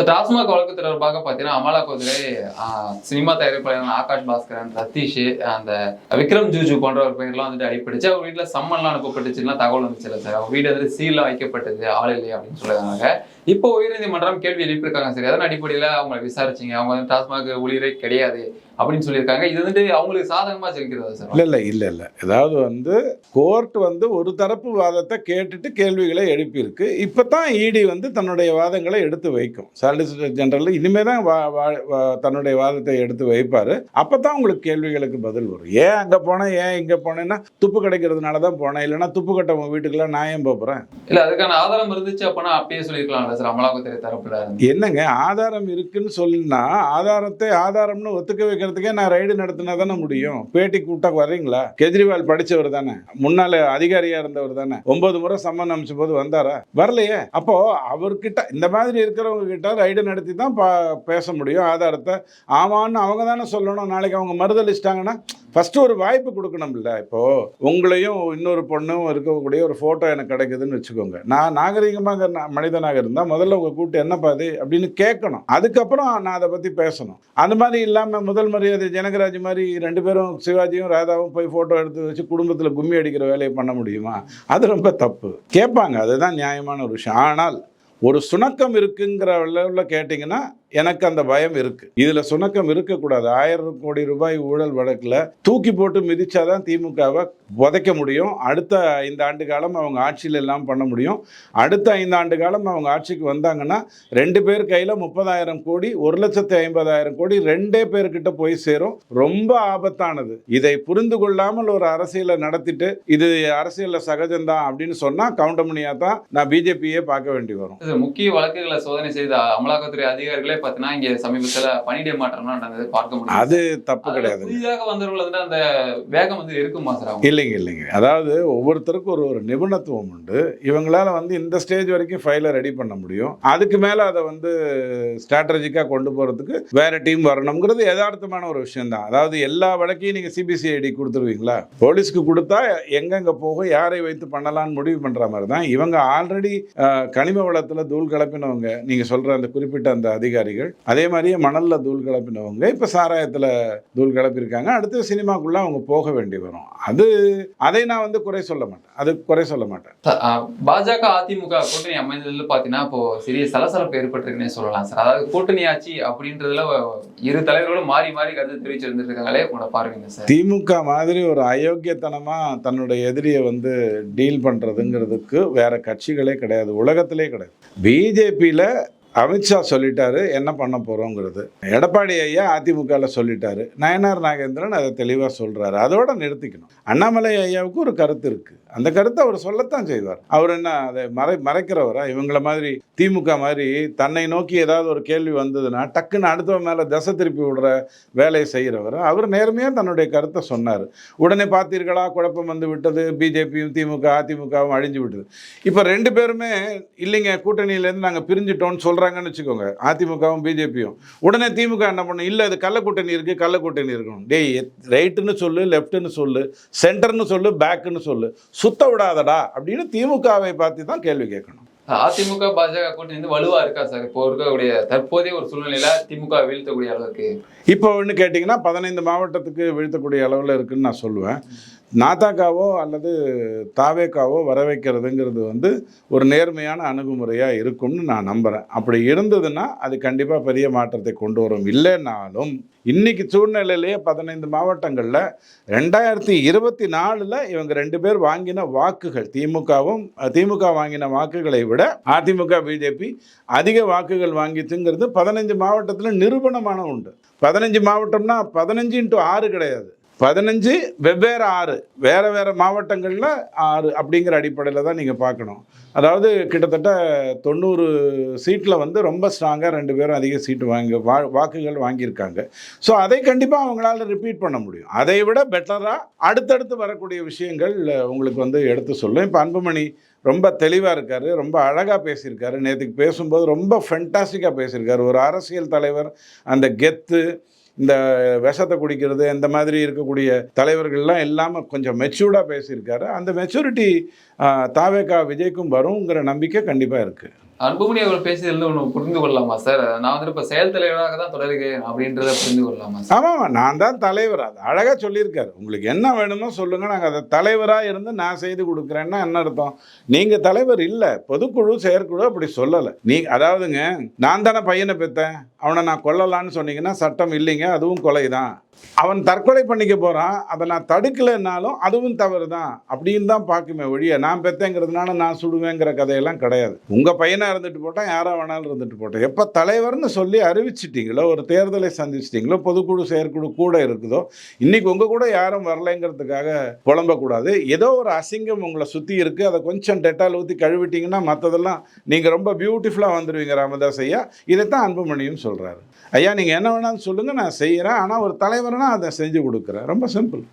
So TASMAC வழக்கு தொடர்பாக பார்த்தீங்கன்னா அமலாக்கத்துறை சினிமா தயாரிப்பாளர் ஆகாஷ் பாஸ்கரன் சதீஷ் அந்த விக்ரம் ஜூஜு போன்ற ஒரு பெயர்லாம் வந்துட்டு அடிப்படைச்சு அவங்க வீட்டில் சம்மன்லாம் அனுப்பப்பட்டுச்சுன்னா தகவல் வந்துச்சு இல்லை சார். அவங்க வீடு வந்து சீல்லாம் வைக்கப்பட்டது ஆள் இல்லை அப்படின்னு சொல்லுறாங்க இப்போ உயர்நீதிமன்றம் கேள்வி எழுப்பியிருக்காங்க. சரி அதன் அடிப்படையில் அவங்களை விசாரிச்சிங்க? அவங்க வந்து டாஸ்மாக் ஊழியரே கிடையாது அப்படின்னு சொல்லியிருக்காங்க. இது வந்துட்டு அவங்களுக்கு சாதகமா செலுக்கிறதா சார்? இல்லை இல்லை இல்லை இல்லை. அதாவது வந்து கோர்ட் வந்து ஒரு தரப்பு வாதத்தை கேட்டுட்டு கேள்விகளை எழுப்பியிருக்கு. இப்போ தான் இடி வந்து தன்னுடைய வாதங்களை எடுத்து வைக்கும். சாலிசிட்டர் ஜெனரல் இனிமே தான் தன்னுடைய வாதத்தை எடுத்து வைப்பார். அப்போ தான் உங்களுக்கு கேள்விகளுக்கு பதில் வரும். ஏன் அங்கே போனேன் ஏன் இங்கே போனேன்னா துப்பு கிடைக்கிறதுனால தான் போனேன். இல்லைன்னா துப்பு கட்டவங்க வீட்டுக்கெல்லாம் நான் ஏன் போகிறேன் இல்ல அதுக்கான ஆதாரம் இருந்துச்சு அப்படின்னா அப்பயே சொல்லியிருக்கலாம்ல சார் அமலாக்கத்துறை தரப்புல என்னங்க ஆதாரம் இருக்குன்னு சொல்லினா ஆதாரத்தை ஆதாரம்னு ஒத்துக்க வைக்கிறதுக்கே நான் ரைடு நடத்தினா தானே முடியும். பேட்டி கூப்பிட்டா வர்றீங்களா? கெஜ்ரிவால் படிச்சவர் தானே. முன்னால அதிகாரியா இருந்தவர் தானே. ஒன்பது முறை சம்மன் அமைச்ச போது வந்தாரா? வரலையே. அப்போ அவர்கிட்ட இந்த மாதிரி இருக்கிறவங்க கிட்ட ரைடு நடத்தி தான் பா- பேச முடியும். ஆதாரத்தை ஆமான்னு அவங்க தானே சொல்லணும். நாளைக்கு அவங்க மறுதளிச்சிட்டாங்கன்னா ஃபர்ஸ்ட் ஒரு வாய்ப்பு கொடுக்கணும்ல. இப்போ உங்களையும் இன்னொரு பொண்ணும் இருக்கக்கூடிய ஒரு ஃபோட்டோ எனக்கு கிடைக்குதுன்னு வச்சுக்கோங்க. நான் நாகரிகமாக மனிதனாக இருந்தால் முதல்ல உங்கள் கூட்டு என்னப்பா அது அப்படின்னு கேட்கணும். அதுக்கப்புறம் நான் அதை பற்றி பேசணும். அந்த மாதிரி இல்லாமல் முதல் மரியாதை ஜனகராஜ் மாதிரி ரெண்டு பேரும் சிவாஜியும் ராதாவும் போய் ஃபோட்டோ எடுத்து வச்சு குடும்பத்தில் கும்மி அடிக்கிற வேலையை பண்ண முடியுமா? அது ரொம்ப தப்பு. கேட்பாங்க. அதுதான் நியாயமான ஒரு விஷயம். ஆனால் ஒரு சுணக்கம் இருக்குங்கிற லெவலில் கேட்டிங்கன்னா எனக்கு அந்த பயம் இருக்குது இதில் சுணக்கம் இருக்கக்கூடாது. ஆயிரம் கோடி ரூபாய் ஊழல் வழக்கில் தூக்கி போட்டு மிதிச்சாதான் திமுகவை புதைக்க முடியும். அடுத்த ஐந்து ஆண்டு காலம் அவங்க ஆட்சியில் எல்லாம் பண்ண முடியும். அடுத்த ஐந்து ஆண்டு காலம் அவங்க ஆட்சிக்கு வந்தாங்கன்னா ரெண்டு பேர் கையில் முப்பதாயிரம் கோடி ஒரு லட்சத்தி ஐம்பதாயிரம் கோடி ரெண்டே பேர்கிட்ட போய் சேரும். ரொம்ப ஆபத்தானது. இதை புரிந்து கொள்ளாமல் ஒரு அரசியலை நடத்திட்டு இது அரசியலில் சகஜம்தான் அப்படின்னு சொன்னால் கவுண்டமணியாக தான் நான் பிஜேபியே பார்க்க வேண்டி வரும். முக்கிய வழக்குகளை சோதனை செய்த அமலாக்கத்துறை அதிகாரிகளே பார்த்தீங்கன்னா இங்க சமீபத்துல பணியிடை மாற்றம்லாம் நடந்தது பார்க்க முடியும் அது தப்பு கிடையாது. புதிதாக வந்தவர்கள் வந்து அந்த வேகம் வந்து இருக்குமா சார் இல்லைங்க இல்லைங்க. அதாவது ஒவ்வொருத்தருக்கும் ஒரு ஒரு நிபுணத்துவம் உண்டு. இவங்களால வந்து இந்த ஸ்டேஜ் வரைக்கும் ஃபைலை ரெடி பண்ண முடியும். அதுக்கு மேலே அதை வந்து ஸ்ட்ராட்டஜிக்காக கொண்டு போகிறதுக்கு வேற டீம் வரணுங்கிறது யதார்த்தமான ஒரு விஷயம் தான் அதாவது எல்லா வழக்கையும் நீங்கள் சிபிசிஐடி கொடுத்துருவீங்களா? போலீஸ்க்கு கொடுத்தா எங்கெங்கே போகும் யாரை வைத்து பண்ணலாம்னு முடிவு பண்ணுற மாதிரி தான் இவங்க ஆல்ரெடி கனிம வளத்தில் தூள் கலப்பினவங்க நீங்கள் சொல்கிற அந்த குறிப்பிட்ட அந்த அதிகாரிகள் அதே மாதிரியே மணலில் தூள் கலப்பினவங்க இப்போ சாராயத்தில் தூள் கிளப்பியிருக்காங்க அடுத்து சினிமாக்குள்ள அவங்க போக வேண்டி வரும். அது அதை நான் வந்து குறை சொல்ல மாட்டேன். அது குறை சொல்ல மாட்டேன். பாஜக அதிமுக கூட்டணி அமைந்ததுல பாத்தீங்கன்னா இப்போ சிறிய சலசலப்பு ஏற்பட்டிருக்குன்னே சொல்லலாம் சார். அதாவது கூட்டணி ஆட்சி அப்படின்றதுல இரு தலைவர்களும் மாறி மாறி கருத்து தெரிவிச்சிருந்துட்டு இருக்காங்களே உங்களோட பார்வைங்க சார். திமுக மாதிரி ஒரு அயோக்கியத்தனமா தன்னுடைய எதிரியை வந்து டீல் பண்றதுங்கிறதுக்கு வேற கட்சிகளே கிடையாது உலகத்திலே கிடையாது. பிஜேபியில் அமித்ஷா சொல்லிட்டாரு என்ன பண்ண போகிறோங்கிறது எடப்பாடி ஐயா அதிமுகவில் சொல்லிட்டாரு. நயனார் நாகேந்திரன் அதை தெளிவாக சொல்கிறாரு அதோட நிறுத்திக்கணும். அண்ணாமலை ஐயாவுக்கு ஒரு கருத்து இருக்குது அந்த கருத்தை அவர் சொல்லத்தான் செய்வார். அவர் என்ன அதை மறை மறைக்கிறவரா? இவங்கள மாதிரி திமுக மாதிரி தன்னை நோக்கி ஏதாவது ஒரு கேள்வி வந்ததுன்னா டக்குன்னு அடுத்தவன் மேலே தசை திருப்பி விடுற வேலையை செய்கிறவர் அவர் நேர்மையாக தன்னுடைய கருத்தை சொன்னார். உடனே பார்த்தீர்களா? குழப்பம் வந்து விட்டது. பிஜேபியும் திமுக அதிமுகவும் அழிஞ்சு விட்டது. இப்போ ரெண்டு பேருமே இல்லைங்க கூட்டணியிலேருந்து நாங்கள் பிரிஞ்சிட்டோம்னு சொல்கிறாங்கன்னு வச்சுக்கோங்க. அதிமுகவும் பிஜேபியும். உடனே திமுக என்ன பண்ணும்? இல்லை இது கள்ளக்கூட்டணி இருக்குது கள்ளக்கூட்டணி இருக்கணும். டேய் ரைட்டுன்னு சொல்லு லெஃப்ட்டுன்னு சொல்லு சென்டர்னு சொல்லு பேக்குன்னு சொல்லு. சுத்த விடாதடா அப்படின்னு திமுகவை பார்த்து தான் கேள்வி கேட்கணும். அதிமுக பாஜக கூட்டணி வந்து வலுவா இருக்கா சார்? இப்போ இருக்கக்கூடிய தற்போதைய ஒரு சூழ்நிலையில திமுக வீழ்த்தக்கூடிய அளவுக்கு. இப்போ ஒன்று கேட்டிங்கன்னா பதினைந்து மாவட்டத்துக்கு வீழ்த்தக்கூடிய அளவில் இருக்குன்னு நான் சொல்லுவேன். நாத்தாக்காவோ அல்லது தாவேக்காவோ வர வைக்கிறதுங்கிறது வந்து ஒரு நேர்மையான அணுகுமுறையாக இருக்கும்னு நான் நம்புகிறேன் அப்படி இருந்ததுன்னா அது கண்டிப்பாக பெரிய மாற்றத்தை கொண்டு வரும். இல்லைன்னாலும் இன்னைக்கு சூழ்நிலையிலேயே பதினைந்து மாவட்டங்களில் ரெண்டாயிரத்தி இருபத்தி நாலில் இவங்க ரெண்டு பேர் வாங்கின வாக்குகள் திமுகவும் திமுக வாங்கின வாக்குகளை விட அதிமுக பிஜேபி அதிக வாக்குகள் வாங்கிச்சுங்கிறது பதினஞ்சு மாவட்டத்தில் நிரூபணமான உண்டு. பதினஞ்சு மாவட்டம்னா பதினஞ்சு இன்ட்டு ஆறு கிடையாது. பதினஞ்சு வெவ்வேறு ஆறு. வேறு வேறு மாவட்டங்களில் ஆறு அப்படிங்கிற அடிப்படையில் தான் நீங்கள் பார்க்கணும். அதாவது கிட்டத்தட்ட தொண்ணூறு சீட்டில் வந்து ரொம்ப ஸ்ட்ராங்காக ரெண்டு பேரும் அதிக சீட்டு வாங்கி வா வாக்குகள் வாங்கியிருக்காங்க. ஸோ அதை கண்டிப்பாக அவங்களால ரிப்பீட் பண்ண முடியும். அதை விட பெட்டராக அடுத்தடுத்து வரக்கூடிய விஷயங்கள் உங்களுக்கு வந்து எடுத்து சொல்லும் இப்போ அன்புமணி ரொம்ப தெளிவாக இருக்கார் ரொம்ப அழகாக பேசியிருக்காரு. நேற்றுக்கு பேசும்போது ரொம்ப ஃபென்டாஸ்டிக்காக பேசியிருக்காரு. ஒரு அரசியல் தலைவர் அந்த கெத்து இந்த விஷத்தை குடிக்கிறது இந்த மாதிரி இருக்கக்கூடிய தலைவர்கள்லாம் இல்லாமல் கொஞ்சம் மெச்சூர்டாக பேசியிருக்காரு. அந்த மெச்சூரிட்டி தாவேக்கா விஜய்க்கும் வருங்கிற நம்பிக்கை கண்டிப்பாக இருக்குது அன்புமணி அவர்கள் பேசியதிலிருந்து ஒன்று புரிந்து கொள்ளலாமா சார் நான் வந்துட்டு இப்போ செயல் தலைவராக தான் தொடருகிறேன் அப்படின்றத புரிந்து கொள்ளலாமா சார் ஆமாம் நான் தான் தலைவர். அது அழகாக சொல்லியிருக்காரு. உங்களுக்கு என்ன வேணுமோ சொல்லுங்கள் நாங்கள் அதை தலைவராக இருந்து நான் செய்து கொடுக்குறேன்னா என்ன அர்த்தம்? நீங்கள் தலைவர் இல்லை. பொதுக்குழு செயற்குழு அப்படி சொல்லலை. நீ அதாவதுங்க நான் தானே பையனை பெற்றேன் அவனை நான் கொல்லலான்னு சொன்னீங்கன்னா சட்டம் இல்லைங்க. அதுவும் கொலை தான் அவன் தற்கொலை பண்ணிக்க போகிறான் அதை நான் தடுக்கலைன்னாலும் அதுவும் தவறு தான் அப்படின்னு தான் பார்க்குமே ஒழிய நான் பெத்தேங்கிறதுனால நான் சுடுவேங்கிற கதையெல்லாம் கிடையாது. உங்கள் பையனாக இருந்துட்டு போட்டால் யாராக வேணாலும் இருந்துட்டு போட்டோம் எப்போ தலைவர்னு சொல்லி அறிவிச்சிட்டீங்களோ ஒரு தேர்தலை சந்திச்சிட்டிங்களோ பொதுக்குழு செயற்குழு கூட இருக்குதோ இன்னைக்கு உங்கள் கூட யாரும் வரலைங்கிறதுக்காக புலம்பக்கூடாது. ஏதோ ஒரு அசிங்கம் உங்களை சுற்றி இருக்குது அதை கொஞ்சம் டெட்டால் ஊற்றி கழுவிட்டீங்கன்னா மற்றதெல்லாம் நீங்கள் ரொம்ப பியூட்டிஃபுல்லாக வந்துடுவீங்க ராமதாஸ் ஐயா. இதைத்தான் அன்புமணியும் சொல்கிறாரு ஐயா நீங்கள் என்ன வேணாலும் சொல்லுங்கள் நான் செய்கிறேன் ஆனால் ஒரு தலைவர் வாங்குறேன்னா அதை செஞ்சு கொடுக்குறேன். ரொம்ப சிம்பிள்